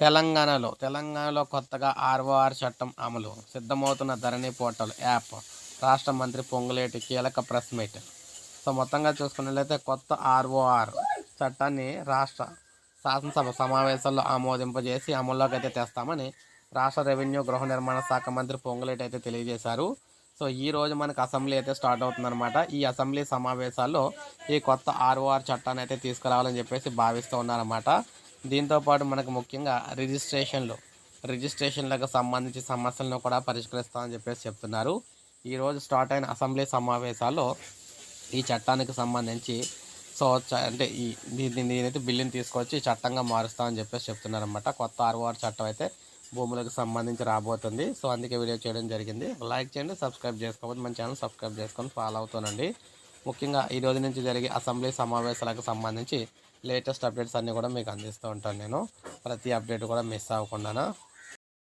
తెలంగాణలో తెలంగాణలో కొత్తగా ఆర్ఓఆర్ చట్టం అమలు సిద్ధమవుతున్న ధరణి పోర్టల్ యాప్ రాష్ట్ర మంత్రి పొంగులేటి కీలక ప్రెస్ మీట్. సో మొత్తంగా చూసుకున్నట్లయితే కొత్త ఆర్ఓఆర్ చట్టాన్ని రాష్ట్ర శాసనసభ సమావేశాల్లో ఆమోదింపజేసి అమల్లోకి అయితే తెస్తామని రాష్ట్ర రెవెన్యూ గృహ నిర్మాణ శాఖ మంత్రి పొంగులేటి అయితే తెలియజేశారు. సో ఈ రోజు మనకు అసెంబ్లీ అయితే స్టార్ట్ అవుతుందన్నమాట. ఈ అసెంబ్లీ సమావేశాల్లో ఈ కొత్త ఆర్ఓఆర్ చట్టాన్ని అయితే తీసుకురావాలని చెప్పేసి భావిస్తూ ఉన్నారన్నమాట. దీంతోపాటు మనకు ముఖ్యంగా రిజిస్ట్రేషన్లు రిజిస్ట్రేషన్లకు సంబంధించి సమస్యలను కూడా పరిష్కరిస్తామని చెప్పేసి చెప్తున్నారు. ఈరోజు స్టార్ట్ అయిన అసెంబ్లీ సమావేశాల్లో ఈ చట్టానికి సంబంధించి సో అంటే ఈ దీ- దీన్ని దీనైతే బిల్లుని తీసుకొచ్చి చట్టంగా మారుస్తామని చెప్పేసి చెప్తున్నారు అనమాట కొత్త ఆర్ఓఆర్ చట్టం అయితే భూములకు సంబంధించి రాబోతుంది. సో అందుకే వీడియో చేయడం జరిగింది. లైక్ చేయండి సబ్స్క్రైబ్ చేసుకోకపోతే మన ఛానల్ సబ్స్క్రైబ్ చేసుకొని ఫాలో అవుతానండి ముఖ్యంగా ఈ రోజు నుంచి జరిగే అసెంబ్లీ సమావేశాలకు సంబంధించి లేటెస్ట్ అప్డేట్స్ అన్నీ కూడా మీకు అందిస్తూ ఉంటాను నేను. ప్రతి అప్డేట్ కూడా మిస్ అవ్వకుండా